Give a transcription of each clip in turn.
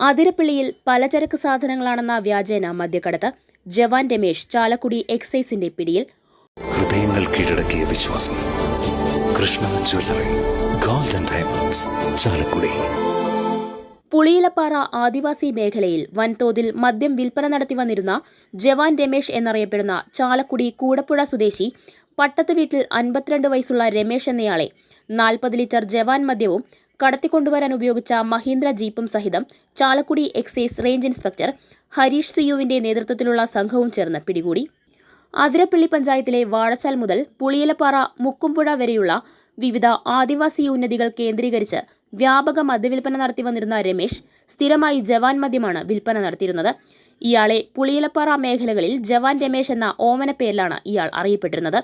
അതിരപ്പള്ളിയിൽ പലചരക്ക് സാധനങ്ങളാണെന്ന വ്യാജേന മദ്യക്കടത്ത് ജവാൻ രമേശ് ചാലക്കുടി എക്സൈസിന്റെ പിടിയിൽ ഹൃദയങ്ങൾ കീഴടക്കിയ വിശ്വാസം. Krishna jewellery golden diamonds Chalakudy. Puliyilappara ആദിവാസി മേഖലയിൽ വൻതോതിൽ മദ്യം വിൽപ്പന നടത്തി വന്നിരുന്ന ജവാൻ രമേശ് എന്നറിയപ്പെടുന്ന ചാലക്കുടി കൂടപ്പുഴ സ്വദേശി പട്ടത്ത് വീട്ടിൽ അൻപത്തിരണ്ട് വയസ്സുള്ള രമേശ് എന്നയാളെ നാൽപ്പത് ലിറ്റർ ജവാൻ മദ്യവും കടത്തിക്കൊണ്ടുവരാൻ ഉപയോഗിച്ച മഹീന്ദ്ര ജീപ്പും സഹിതം Chalakudy excise range inspector Harish സിയുവിന്റെ നേതൃത്വത്തിലുള്ള സംഘവും ചേർന്ന് പിടികൂടി. അതിരപ്പള്ളി പഞ്ചായത്തിലെ വാഴച്ചാൽ മുതൽ പുളിയലപ്പാറ മുക്കുംപുഴ വരെയുള്ള വിവിധ ആദിവാസി ഉന്നതികൾ കേന്ദ്രീകരിച്ച് വ്യാപക മദ്യവിൽപ്പന നടത്തി വന്നിരുന്ന രമേശ് സ്ഥിരമായി ജവാൻ മദ്യമാണ് വിൽപ്പന നടത്തിയിരുന്നത്. ഇയാളെ പുളിയലപ്പാറ മേഖലകളിൽ ജവാൻ രമേശ് എന്ന ഓമന പേരിലാണ് ഇയാൾ അറിയപ്പെട്ടിരുന്നത്.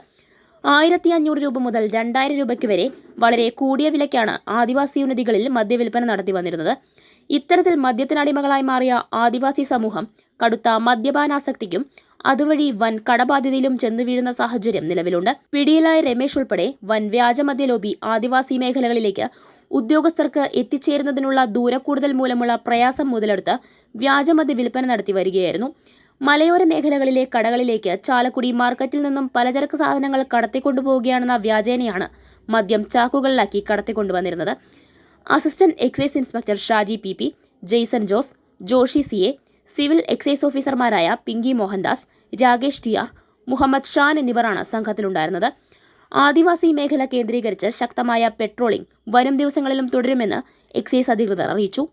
ആയിരത്തി അഞ്ഞൂറ് രൂപ മുതൽ രണ്ടായിരം രൂപയ്ക്ക് വരെ വളരെ കൂടിയ വിലയ്ക്കാണ് ആദിവാസി ഉന്നതികളിൽ മദ്യവിൽപ്പന നടത്തി വന്നിരുന്നത്. ഇത്തരത്തിൽ മദ്യത്തിനടിമകളായി മാറിയ ആദിവാസി സമൂഹം കടുത്ത മദ്യപാനാസക്തിക്കും അതുവഴി വൻ കടബാധ്യതയിലും ചെന്നു വീഴുന്ന സാഹചര്യം നിലവിലുണ്ട്. പിടിയിലായ രമേശ് ഉൾപ്പെടെ വൻ വ്യാജമദ്യ ലോബി ആദിവാസി മേഖലകളിലേക്ക് ഉദ്യോഗസ്ഥർക്ക് എത്തിച്ചേരുന്നതിനുള്ള ദൂരക്കൂടുതൽ മൂലമുള്ള പ്രയാസം മുതലെടുത്ത് വ്യാജമദ്യ വിൽപ്പന നടത്തി വരികയായിരുന്നു. മലയോര മേഖലകളിലെ കടകളിലേക്ക് ചാലക്കുടി മാർക്കറ്റിൽ നിന്നും പലചരക്ക് സാധനങ്ങൾ കടത്തിക്കൊണ്ടുപോവുകയാണെന്ന വ്യാജേനയാണ് മദ്യം ചാക്കുകളിലാക്കി കടത്തിക്കൊണ്ടുവന്നിരുന്നത്. Assistant excise inspector Shaji P P Jaison Jose Joshi C A civil excise ഓഫീസർമാരായ പിങ്കി മോഹൻദാസ് രാകേഷ് ടി ആർ മുഹമ്മദ് ഷാൻ എന്നിവരാണ് സംഘത്തിലുണ്ടായിരുന്നത്. ആദിവാസി മേഖല കേന്ദ്രീകരിച്ച് ശക്തമായ പെട്രോളിംഗ് വരും ദിവസങ്ങളിലും തുടരുമെന്ന് എക്സൈസ് അധികൃതർ അറിയിച്ചു.